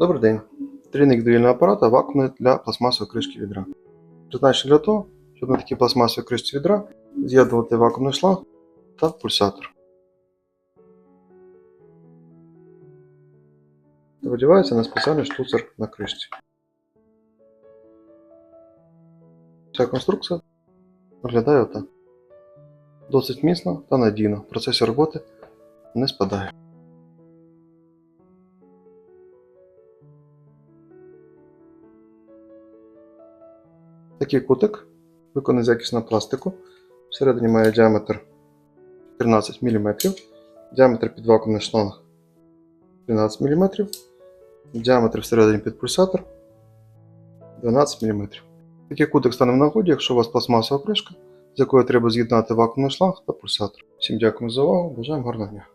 Добрий день. Трійник довільного апарата вакуумний для пластмасової кришки відра. Призначений для того, щоб на такій пластмасовій кришці відра з'єднувати вакуумний шланг та пульсатор. Видівається на спеціальний штуцер на кришці. Ця конструкція виглядає отак. Досить міцно та надійно. В процесі роботи не спадає. Такий кутик виконаний з якісного пластику. Всередині має діаметр 13 мм, діаметр під вакуумний шланг 12 мм, діаметр всередині під пульсатор 12 мм. Такий кутик стане в нагоді, якщо у вас пластмасова кришка, з якою треба з'єднати вакуумний шланг та пульсатор. Всім дякую за увагу, бажаємо гарного дня.